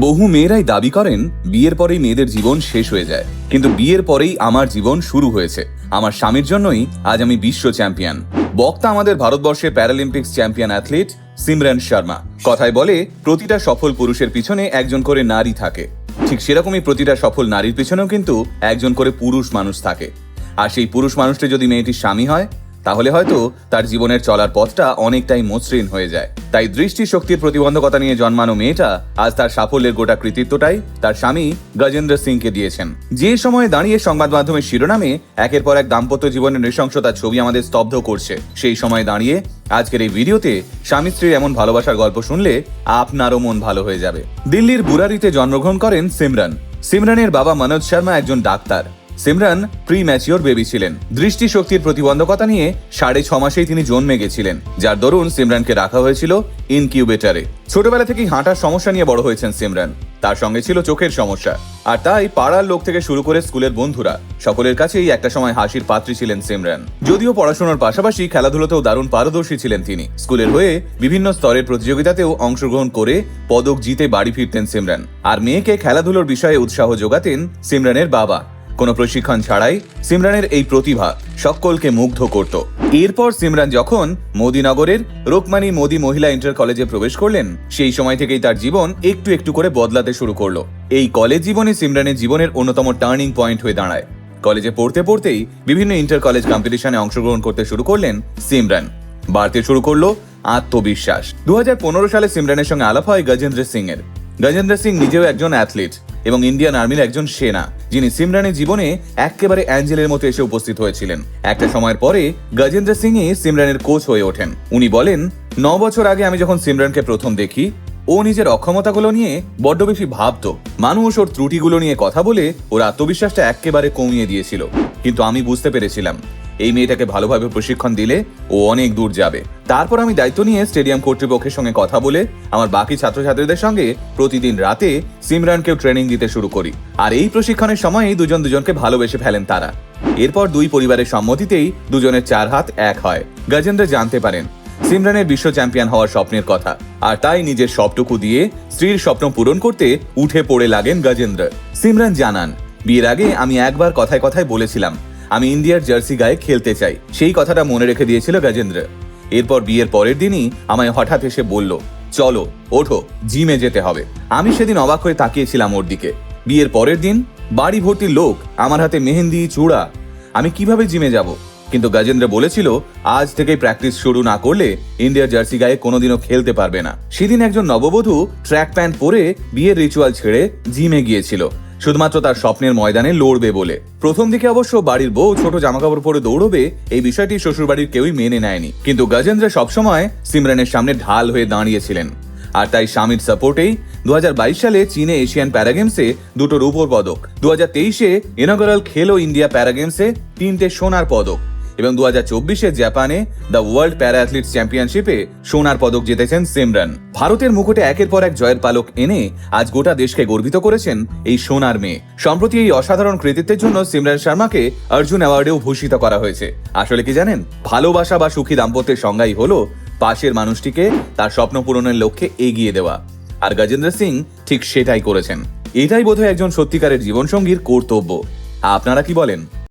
বহু মেয়েরাই দাবি করেন, বিয়ের পরেই মেয়েদের জীবন শেষ হয়ে যায়। কিন্তু বিয়ের পরেই আমার জীবন শুরু হয়েছে। আমার স্বামীর জন্যই আজ আমি বিশ্ব চ্যাম্পিয়ন। বক্তা আমাদের ভারতবর্ষের Paralympics champion athlete Simran Sharma. কথায় বলে, প্রতিটা সফল পুরুষের পিছনে একজন করে নারী থাকে। ঠিক সেরকমই প্রতিটা সফল নারীর পিছনেও কিন্তু একজন করে পুরুষ মানুষ থাকে। আর সেই পুরুষ মানুষটি যদি মেয়েটির স্বামী হয় তাহলে হয়তো তার জীবনের চলার পথটা অনেকটাই মসৃণ হয়ে যায়। তাই দৃষ্টি শক্তির প্রতিবন্ধকতা নিয়ে জন্মানো মেয়েটা আজ তার সাফল্যের গোটা কৃতিত্বটাই তার স্বামী গজেন্দ্র সিংকে দিয়েছেন। যে সময়ে দাঁড়িয়ে সংবাদ মাধ্যমের শিরোনামে একের পর এক দাম্পত্য জীবনের নৃশংসতার ছবি আমাদের স্তব্ধ করছে, সেই সময় দাঁড়িয়ে আজকের এই ভিডিওতে স্বামী স্ত্রীর এমন ভালোবাসার গল্প শুনলে আপনারও মন ভালো হয়ে যাবে। দিল্লির বুরারিতে জন্মগ্রহণ করেন সিমরান। সিমরানের বাবা মনোজ শর্মা একজন doctor. Simran premature baby ছিলেন। দৃষ্টিশক্তির প্রতিবন্ধকতা নিয়ে সাড়ে ছ মাসেই তিনি জন্মে গেছিলেন, যার দরুন সিমরানকে রাখা হয়েছিল ইনকিউবেটারে ছোটবেলা থেকেই হাঁটার সমস্যা নিয়ে বড় হয়েছেন সিমরান। তার সঙ্গে ছিল চোখের সমস্যা। আর তাই পাড়ার লোক থেকে শুরু করে স্কুলের বন্ধুরা, সকলের কাছেই একটা সময় হাসির পাত্রী ছিলেন সিমরান। যদিও পড়াশোনার পাশাপাশি খেলাধুলোতেও দারুণ পারদর্শী ছিলেন তিনি। স্কুলের হয়ে বিভিন্ন স্তরের প্রতিযোগিতাতেও অংশগ্রহণ করে পদক জিতে বাড়ি ফিরতেন সিমরান। আর মেয়েকে খেলাধুলোর বিষয়ে উৎসাহ যোগাতেন সিমরানের বাবা। কোনো প্রশিক্ষণ ছাড়াই সিমরানের এই প্রতিভা সকলকে মুগ্ধ করত। এরপর সিমরান যখন মোদিনগরের রোকমানি মোদি মহিলা ইন্টার কলেজে প্রবেশ করলেন, সেই সময় থেকেই তার জীবন একটু একটু করে বদলাতে শুরু করল। এই কলেজ জীবনে সিমরানের জীবনের অন্যতম টার্নিং পয়েন্ট হয়ে দাঁড়ায়। কলেজে পড়তে পড়তেই বিভিন্ন ইন্টার কলেজ কম্পিটিশনে অংশগ্রহণ করতে শুরু করলেন সিমরান। বাড়তে শুরু করল আত্মবিশ্বাস। দু হাজার পনেরো সালে সিমরানের সঙ্গে আলাপ হয় গজেন্দ্র সিং এর গজেন্দ্র সিং নিজেও একজন অ্যাথলিট। এবং ইন্ডিয়ান আর্মির একজন সেনা, যিনি সিমরানের জীবনে একেবারে অ্যাঞ্জেলের মতো এসে উপস্থিত হয়েছিলেন। একটা সময়ের পরে গজেন্দ্র সিংই সিমরানের কোচ হয়ে ওঠেন। উনি বলেন, ন বছর আগে আমি যখন সিমরানকে প্রথম দেখি, ও নিজের অক্ষমতাগুলো নিয়ে বড্ড বেশি ভাবতো। মানুষ ওর ত্রুটিগুলো নিয়ে কথা বলে ওর আত্মবিশ্বাসটা একেবারে কমিয়ে দিয়েছিল। কিন্তু আমি বুঝতে পেরেছিলাম এই মেয়েটাকে ভালোভাবে প্রশিক্ষণ দিলে ও অনেক দূর যাবে। তারপর আমি দায়িত্ব নিয়ে স্টেডিয়াম কর্তৃপক্ষের সঙ্গে কথা বলে আমার বাকি ছাত্রছাত্রীদের সঙ্গে প্রতিদিন রাতে সিমরানকেও ট্রেনিং দিতে শুরু করি। আর এই প্রশিক্ষণের সময়ই দুজন দুজনকে ভালোবেসে ফেলেন তারা। এরপর দুই পরিবারের সম্মতিতেই দুজনের চার হাত এক হয়। গজেন্দ্র জানতে পারেন, সিমরানের বিশ্ব চ্যাম্পিয়ন হওয়ার স্বপ্নের কথা। আর তাই নিজের সবটুকু দিয়ে স্ত্রীর স্বপ্ন পূরণ করতে উঠে পড়ে লাগেন গজেন্দ্র। সিমরান জানান, বিয়ের আগে আমি একবার কথায় কথায় বলেছিলাম আমি ইন্ডিয়ার জার্সি গায়ে খেলতে চাই। সেই কথাটা মনে রেখে দিয়েছিল গজেন্দ্র। এরপর বিয়ের পরের দিনই আমায় হঠাৎ এসে বলল, চলো, ওঠো, জিমে যেতে হবে। আমি সেদিন অবাক হয়ে তাকিয়েছিলাম ওর দিকে। বিয়ের পরের দিন বাড়ি ভর্তি লোক, আমার হাতে মেহেন্দি, চূড়া। আমি কীভাবে জিমে যাব? কিন্তু গজেন্দ্র বলেছিল, আজ থেকেই প্র্যাকটিস শুরু না করলে ইন্ডিয়ার জার্সি গায়ে কোনোদিনও খেলতে পারবে না। সেদিন একজন নববধূ ট্র্যাক প্যান্ট পরে বিয়ের রিচুয়াল ছেড়ে জিমে গিয়েছিল। শুধুমাত্র তার স্বপ্নের ময়দানে লড়বে বলে। প্রথম দিকে অবশ্য বাড়ির বউ ছোট জামাকাপড় পরে দৌড়বে, এই বিষয়টি শ্বশুরবাড়ির কেউই মেনে নেয়নি। কিন্তু গজেন্দ্র সবসময় সিমরানের সামনে ঢাল হয়ে দাঁড়িয়েছিলেন। আর তাই স্বামীর সাপোর্টেই দু হাজার বাইশ সালে চীনে এশিয়ান প্যারাগেমসে দুটো রূপোর পদক। দু হাজার তেইশে ইনগরাল খেলো ইন্ডিয়া প্যারাগেমসে তিনটে সোনার পদক। এবং দু হাজার চব্বিশে জাপানে দ্য ওয়ার্ল্ড প্যারা চ্যাম্পিয়নশিপে সোনার পদক জিতেছেন সিমরান। ভারতের মুকুটে একের পর এক জয়ের পালক এনে আজ গোটা দেশকে গর্বিত করেছেন এই সোনার মেয়ে। সম্প্রতি এই অসাধারণ কৃতিত্বের জন্য সিমরান শর্মাকে অর্জুন অ্যাওয়ার্ডেও ভূষিত করা হয়েছে। আসলে কি জানেন? ভালোবাসা বা সুখী দাম্পত্যের সংজ্ঞাই হলো পাশের মানুষটিকে তার স্বপ্ন পূরণের লক্ষ্যে এগিয়ে দেওয়া। আর গজেন্দ্র সিং ঠিক সেটাই করেছেন। এটাই বোধহয় একজন সত্যিকারের জীবনসঙ্গীর কর্তব্য। আপনারা কি বলেন?